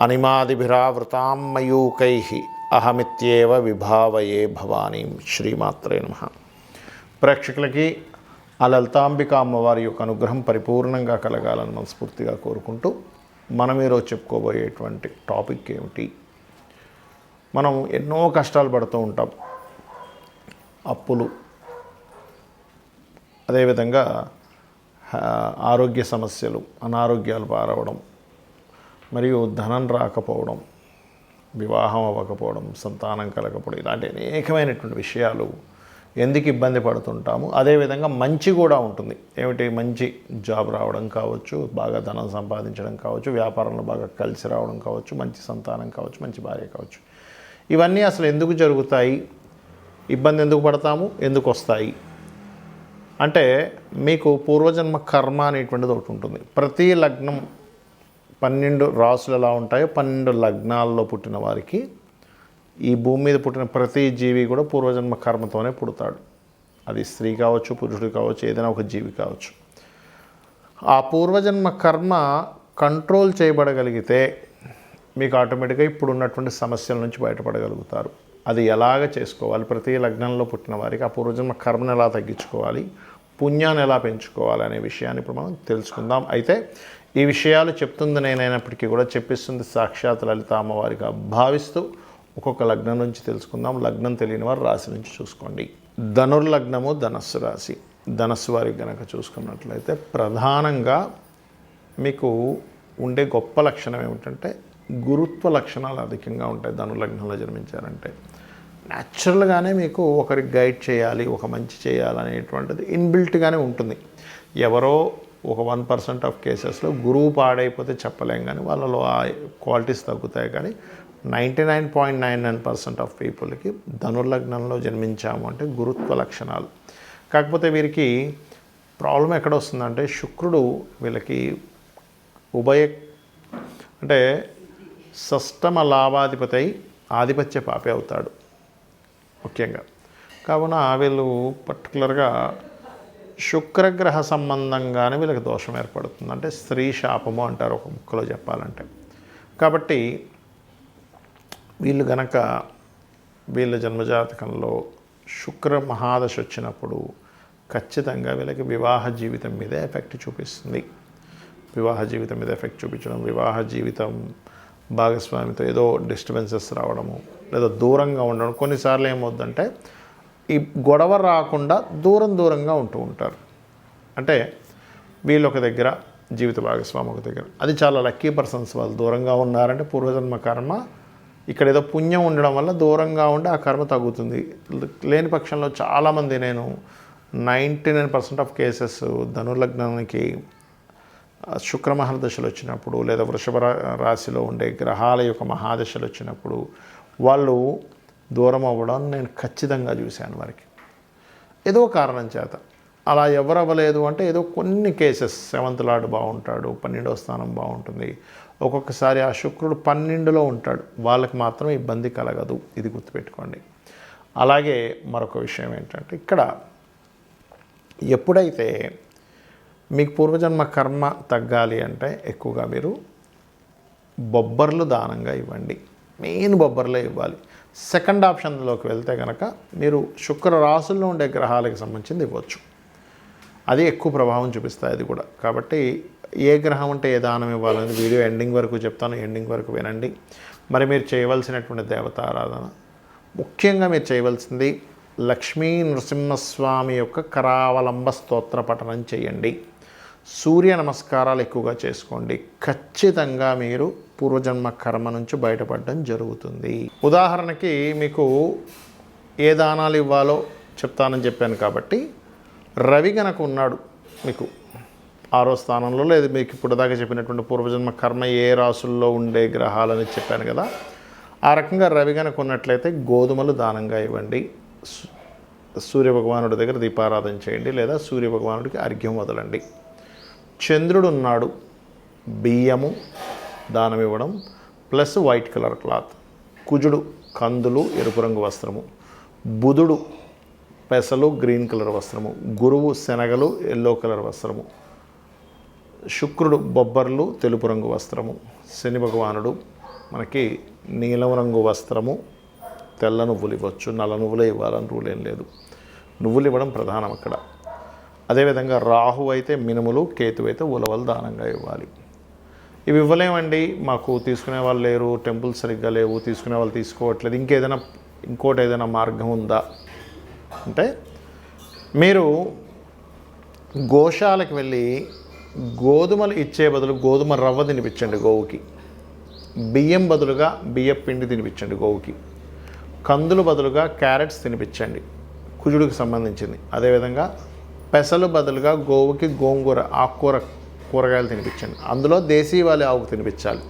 అనిమాదిభిరావృతాం మయూకై అహమిత్యేవ విభావయే భవానీ శ్రీమాత్రే నమ. ప్రేక్షకులకి ఆ లలితాంబిక అమ్మవారి యొక్క అనుగ్రహం పరిపూర్ణంగా కలగాలని మనస్ఫూర్తిగా కోరుకుంటూ మనం ఈరోజు చెప్పుకోబోయేటువంటి టాపిక్ ఏమిటి? మనం ఎన్నో కష్టాలు పడుతూ ఉంటాం. అప్పులు. అదేవిధంగా ఆరోగ్య సమస్యలు అనారోగ్యాలు పారవడం. మరియు ధనం రాకపోవడం వివాహం అవ్వకపోవడం సంతానం కలగకపోవడం ఇలాంటి అనేకమైనటువంటి విషయాలు ఎందుకు ఇబ్బంది పడుతుంటాము? అదేవిధంగా మంచి కూడా ఉంటుంది. ఏమిటి? మంచి జాబ్ రావడం కావచ్చు బాగా ధనం సంపాదించడం కావచ్చు వ్యాపారంలో బాగా కలిసి రావడం కావచ్చు మంచి సంతానం కావచ్చు మంచి భార్య కావచ్చు. ఇవన్నీ అసలు ఎందుకు జరుగుతాయి? ఇబ్బంది ఎందుకు పడతాము? ఎందుకు వస్తాయి? అంటే మీకు పూర్వజన్మ కర్మ అనేటువంటిది ఒకటి ఉంటుంది. ప్రతి లగ్నం పన్నెండు రాసులు ఎలా ఉంటాయో పన్నెండు లగ్నాల్లో పుట్టిన వారికి ఈ భూమి మీద పుట్టిన ప్రతి జీవి కూడా పూర్వజన్మ కర్మతోనే పుడతాడు. అది స్త్రీ కావచ్చు పురుషుడు కావచ్చు ఏదైనా ఒక జీవి కావచ్చు. ఆ పూర్వజన్మ కర్మ కంట్రోల్ చేయబడగలిగితే మీకు ఆటోమేటిక్గా ఇప్పుడు ఉన్నటువంటి సమస్యల నుంచి బయటపడగలుగుతారు. అది ఎలాగ చేసుకోవాలి? ప్రతి లగ్నంలో పుట్టిన వారికి ఆ పూర్వజన్మ కర్మను ఎలా తగ్గించుకోవాలి? పుణ్యాన్ని ఎలా పెంచుకోవాలి అనే విషయాన్ని ఇప్పుడు మనం తెలుసుకుందాం. అయితే ఈ విషయాలు చెప్తుంది నేనైనప్పటికీ కూడా చెప్పిస్తుంది సాక్షాత్ లలిత అమ్మవారిగా భావిస్తూ ఒక్కొక్క లగ్నం నుంచి తెలుసుకుందాం. లగ్నం తెలియని వారు రాశి నుంచి చూసుకోండి. ధనుర్లగ్నము ధనస్సు రాశి. ధనస్సు వారికి గనక చూసుకున్నట్లయితే ప్రధానంగా మీకు ఉండే గొప్ప లక్షణం ఏమిటంటే గురుత్వ లక్షణాలు అధికంగా ఉంటాయి ధనులగ్నంలో జన్మించారంటే. న్యాచురల్గానే మీకు ఒకరికి గైడ్ చేయాలి ఒక మంచి చేయాలనేటువంటిది ఇన్బిల్ట్గానే ఉంటుంది. ఎవరో ఒక వన్ పర్సెంట్ ఆఫ్ కేసెస్లో గురువు పాడైపోతే చెప్పలేం కానీ వాళ్ళలో ఆ క్వాలిటీస్ తగ్గుతాయి కానీ ninety nine point nine nine percent of పీపుల్కి ధనుర్లగ్నంలో జన్మించాము అంటే గురుత్వ లక్షణాలు. కాకపోతే వీరికి ప్రాబ్లం ఎక్కడ వస్తుందంటే శుక్రుడు వీళ్ళకి ఉభయ అంటే సష్టమ లాభాధిపతి అయి ఆధిపత్య పాపే అవుతాడు ముఖ్యంగా. కావున వీళ్ళు పర్టికులర్గా శుక్రగ్రహ సంబంధంగానే వీళ్ళకి దోషం ఏర్పడుతుంది. అంటే స్త్రీ శాపము అంటారు ఒక ముక్కలో చెప్పాలంటే. కాబట్టి వీళ్ళు గనక వీళ్ళ జన్మజాతకంలో శుక్ర మహాదశ వచ్చినప్పుడు ఖచ్చితంగా వీళ్ళకి వివాహ జీవితం మీద ఎఫెక్ట్ చూపిస్తుంది. వివాహ జీవితం మీద ఎఫెక్ట్ చూపించడం వివాహ జీవితం భాగస్వామితో ఏదో డిస్టర్బెన్సెస్ రావడము లేదా దూరంగా ఉండడం కొన్నిసార్లు ఏమవుద్దంటే ఈ గొడవ రాకుండా దూరం దూరంగా ఉంటూ ఉంటారు. అంటే వీళ్ళొక ఒక దగ్గర జీవిత భాగస్వామి ఒక దగ్గర. అది చాలా లక్కీ పర్సన్స్ వాళ్ళు దూరంగా ఉన్నారంటే పూర్వజన్మ కర్మ ఇక్కడ ఏదో పుణ్యం ఉండడం వల్ల దూరంగా ఉండి ఆ కర్మ తగ్గుతుంది. లేని పక్షంలో చాలామంది నేను ninety nine percent of cases ధనుర్లగ్నానికి ఆ దశలు వచ్చినప్పుడు లేదా వృషభ రా- రాశిలో ఉండే గ్రహాల యొక్క మహాదశలు వచ్చినప్పుడు వాళ్ళు దూరం అవ్వడం నేను ఖచ్చితంగా చూశాను వారికి. ఏదో కారణం చేత. అలా ఎవరు అవ్వలేదు అంటే ఏదో కొన్ని కేసెస్. సెవెంత్ లార్డ్ బాగుంటాడు పన్నెండవ స్థానం బాగుంటుంది. ఒక్కొక్కసారి ఆ శుక్రుడు పన్నెండులో ఉంటాడు. వాళ్ళకి మాత్రం ఇబ్బంది కలగదు. ఇది గుర్తుపెట్టుకోండి. అలాగే మరొక విషయం ఏంటంటే ఇక్కడ ఎప్పుడైతే మీకు పూర్వజన్మ కర్మ తగ్గాలి అంటే ఎక్కువగా మీరు బొబ్బర్లు దానంగా ఇవ్వండి. మెయిన్ బొబ్బర్లే ఇవ్వాలి. సెకండ్ ఆప్షన్లోకి వెళ్తే కనుక మీరు శుక్ర రాసుల్లో ఉండే గ్రహాలకు సంబంధించింది ఇవ్వచ్చు. అది ఎక్కువ ప్రభావం చూపిస్తాయి అది కూడా. కాబట్టి ఏ గ్రహం అంటే ఏ దానం ఇవ్వాలని వీడియో ఎండింగ్ వరకు చెప్తాను. ఎండింగ్ వరకు వినండి. మరి మీరు చేయవలసినటువంటి దేవతారాధన. ముఖ్యంగా మీరు చేయవలసింది లక్ష్మీ నృసింహస్వామి యొక్క కరావలంబ స్తోత్ర పఠనం చేయండి. సూర్య నమస్కారాలు ఎక్కువగా చేసుకోండి. ఖచ్చితంగా మీరు పూర్వజన్మ కర్మ నుంచి బయటపడడం జరుగుతుంది. ఉదాహరణకి మీకు ఏ దానాలు ఇవ్వాలో చెప్తానని చెప్పాను కాబట్టి రవి గనక ఉన్నాడు మీకు ఆరో స్థానంలో లేదు మీకు ఇప్పుడు దాకా చెప్పినటువంటి పూర్వజన్మ కర్మ ఏ రాసుల్లో ఉండే గ్రహాలని చెప్పాను కదా ఆ రకంగా రవి గనక ఉన్నట్లయితే గోధుమలు దానంగా ఇవ్వండి. సు- సూర్య భగవానుడి దగ్గర దీపారాధన చేయండి లేదా సూర్య భగవానుడికి అర్ఘ్యం వదలండి. చంద్రుడు ఉన్నాడు బియ్యము దానం ఇవ్వడం ప్లస్ వైట్ కలర్ క్లాత్. కుజుడు కందులు ఎరుపు రంగు వస్త్రము. బుధుడు పెసలు గ్రీన్ కలర్ వస్త్రము. గురువు శనగలు ఎల్లో కలర్ వస్త్రము. శుక్రుడు బొబ్బర్లు తెలుపు రంగు వస్త్రము. శని భగవానుడు మనకి నీలం రంగు వస్త్రము. తెల్ల నువ్వులు ఇవ్వచ్చు. నల్ల నువ్వులే ఇవ్వాలని రూల్ ఏం లేదు. నువ్వులు ఇవ్వడం ప్రధానం అక్కడ. అదేవిధంగా రాహు అయితే మినుములు కేతు అయితే ఉలవలు దానంగా ఇవ్వాలి. ఇవి ఇవ్వలేమండి. మాకు తీసుకునే వాళ్ళు లేరు టెంపుల్ సరిగ్గా లేవు తీసుకునే వాళ్ళు తీసుకోవట్లేదు. ఇంకేదైనా ఇంకోటి ఏదైనా మార్గం ఉందా? అంటే మీరు గోశాలకు వెళ్ళి గోధుమలు ఇచ్చే బదులు గోధుమ రవ్వ తినిపించండి గోవుకి. బియ్యం బదులుగా బియ్యం పిండి తినిపించండి గోవుకి. కందులు బదులుగా క్యారెట్స్ తినిపించండి. కుజుడికి సంబంధించింది. అదేవిధంగా పెసలు బదులుగా గోవుకి గోంగూర ఆకుకూర కూరగాయలు తినిపించండి. అందులో దేశీవాలి ఆవుకు తినిపించాలి.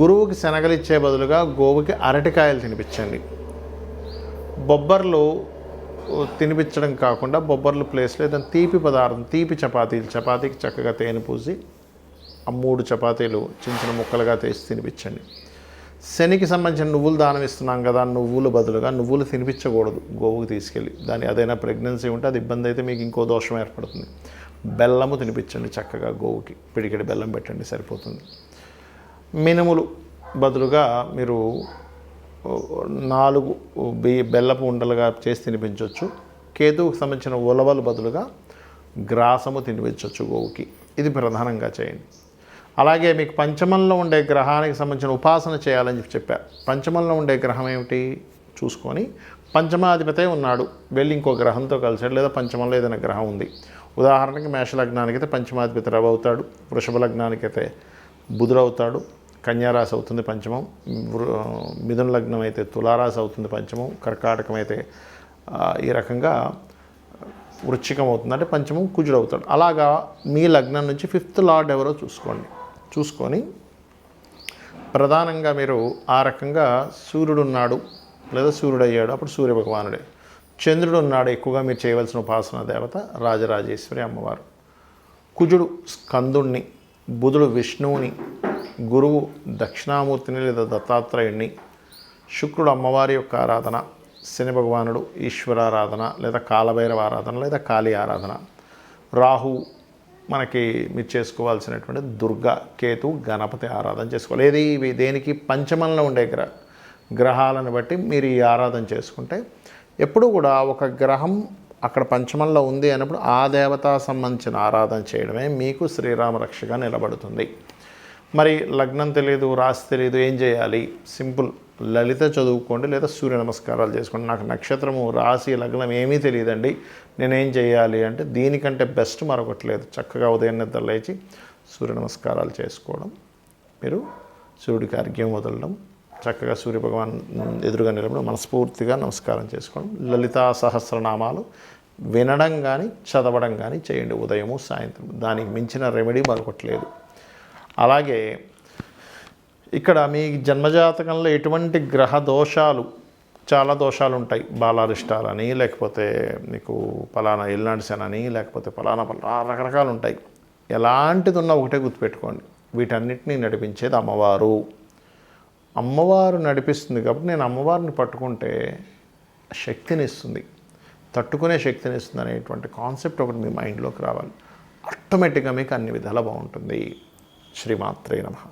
గురువుకి శనగలు ఇచ్చే బదులుగా గోవుకి అరటికాయలు తినిపించండి. బొబ్బర్లు తినిపించడం కాకుండా బొబ్బర్లు ప్లేస్లో ఏదైనా తీపి పదార్థం తీపి చపాతీలు చపాతీకి చక్కగా తేనె పూసి ఆ మూడు చపాతీలు చిన్న చిన్న ముక్కలుగా తీసి తినిపించండి. శనికి సంబంధించిన నువ్వులు దానం ఇస్తున్నాం కదా నువ్వులు బదులుగా నువ్వులు తినిపించకూడదు గోవుకి తీసుకెళ్ళి. దాని అదైనా ప్రెగ్నెన్సీ ఉంటే అది ఇబ్బంది అయితే మీకు ఇంకో దోషం ఏర్పడుతుంది. బెల్లము తినిపించండి చక్కగా గోవుకి. పిడికెడి బెల్లం పెట్టండి సరిపోతుంది. మినుములు బదులుగా మీరు నాలుగు బెల్లపు ఉండలుగా చేసి తినిపించవచ్చు కేతువుకు సంబంధించిన ఉలవలు బదులుగా గ్రాసము తినిపించవచ్చు గోవుకి. ఇది ప్రధానంగా చేయండి. అలాగే మీకు పంచమంలో ఉండే గ్రహానికి సంబంధించిన ఉపాసన చేయాలని చెప్పి చెప్పారు. పంచమంలో ఉండే గ్రహం ఏమిటి? చూసుకొని పంచమాధిపతే ఉన్నాడు. వెళ్ళి ఇంకో గ్రహంతో కలిసాడు లేదా పంచమంలో ఏదైనా గ్రహం ఉంది. ఉదాహరణకి మేష లగ్నానికి అయితే పంచమాధిపతి రవి అవుతాడు. వృషభ లగ్నానికి అయితే బుధుడు అవుతాడు. కన్యారాశి అవుతుంది పంచమం. మిథున లగ్నం అయితే తులారాశి అవుతుంది పంచమం. కర్కాటకం అయితే ఈ రకంగా వృచ్చికం అవుతుంది. అంటే పంచమం కుజుడు అవుతాడు. అలాగా మీ లగ్నం నుంచి ఫిఫ్త్ లార్డ్ ఎవరో చూసుకోండి. చూసుకొని ప్రధానంగా మీరు ఆ రకంగా సూర్యుడు ఉన్నాడు లేదా సూర్యుడు అయ్యాడు అప్పుడు సూర్య భగవానుడే చంద్రుడు ఉన్నాడు ఎక్కువగా మీరు చేయవలసిన ఉపాసన దేవత రాజరాజేశ్వరి అమ్మవారు. కుజుడు స్కందుణ్ణి బుధుడు విష్ణువుని గురువు దక్షిణామూర్తిని లేదా దత్తాత్రేయుణ్ణి శుక్రుడు అమ్మవారి యొక్క ఆరాధన శని భగవానుడు ఈశ్వరారాధన లేదా కాలభైరవ ఆరాధన లేదా కాళీ ఆరాధన రాహు మనకి మీరు చేసుకోవాల్సినటువంటి దుర్గా కేతు గణపతి ఆరాధన చేసుకోవాలి. ఏది ఇవి దేనికి? పంచమంలో ఉండే గ్రహ గ్రహాలను బట్టి మీరు ఈ ఆరాధన చేసుకుంటే ఎప్పుడు కూడా ఒక గ్రహం అక్కడ పంచమంలో ఉంది అన్నప్పుడు ఆ దేవతా సంబంధించిన ఆరాధన చేయడమే మీకు శ్రీరామ రక్షగా నిలబడుతుంది. మరి లగ్నం తెలియదు రాశి తెలియదు ఏం చేయాలి? సింపుల్ లలిత చదువుకోండి లేదా సూర్య నమస్కారాలు చేసుకోండి. నాకు నక్షత్రము రాశి లగ్నం ఏమీ తెలియదండి. నేనేం చేయాలి అంటే దీనికంటే బెస్ట్ మరొకటి లేదు. చక్కగా ఉదయం నిద్ర లేచి సూర్య నమస్కారాలు చేసుకోవడం. మీరు సూర్యుడికి అర్ఘ్యం వదలడం. చక్కగా సూర్యభగవాన్ ఎదురుగా నిలబడి మనస్ఫూర్తిగా నమస్కారం చేసుకోవడం. లలితా సహస్రనామాలు వినడం కానీ చదవడం కానీ చేయండి ఉదయము సాయంత్రం దానికి మించిన రెమెడీ మరొకటి లేదు. అలాగే ఇక్కడ మీ జన్మజాతకంలో ఎటువంటి గ్రహ దోషాలు చాలా దోషాలు ఉంటాయి. బాలారిష్టాలని లేకపోతే మీకు పలానా ఎల్నాడిసన్ అని లేకపోతే పలానా పలానా రకరకాలు ఉంటాయి. ఎలాంటిది ఉన్నా ఒకటే గుర్తుపెట్టుకోండి. వీటన్నిటినీ నడిపించేది అమ్మవారు. అమ్మవారు నడిపిస్తుంది కాబట్టి నేను అమ్మవారిని పట్టుకుంటే శక్తిని ఇస్తుంది తట్టుకునే శక్తిని ఇస్తుంది అనేటువంటి కాన్సెప్ట్ ఒకటి మీ మైండ్లోకి రావాలి. ఆటోమేటిక్గా మీకు అన్ని విధాలా బాగుంటుంది. శ్రీమాత్రే నమ.